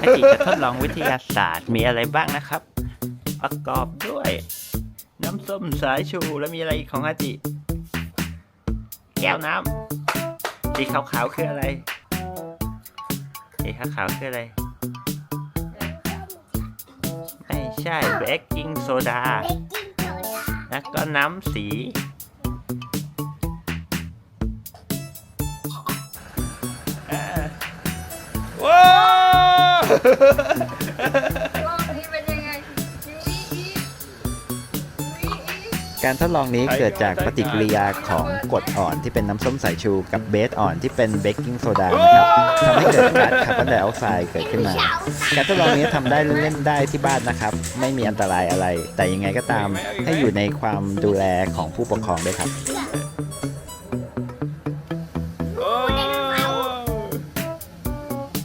อาจิจะทดลองวิทยาศาสตร์มีอะไรบ้างนะครับ ประกอบด้วย น้ำส้มสายชูแล้วมีอะไรอีกของอาจิ แก้วน้ำสีขาวๆคืออะไรสีขาวๆคืออะไร ไม่ใช่เบกกิ้งโซดาเบกกิ้งโซดาแล้วก็น้ำสี รอบนี้เป็นยังไงยูอีอียูอีอีการทดลองนี้เกิดจากปฏิกิริยาของกรดอ่อนที่เป็นน้ำส้มสายชูกับเบสอ่อนที่เป็นเบกกิ้งโซดานะครับทำให้เกิดก๊าซคาร์บอนไดออกไซด์เกิดขึ้นมา การทดลองนี้ทำได้เล่นๆได้ที่บ้านนะครับ ไม่มีอันตรายอะไร แต่ยังไงก็ตามให้อยู่ในความดูแลของผู้ปกครองด้วยครับเ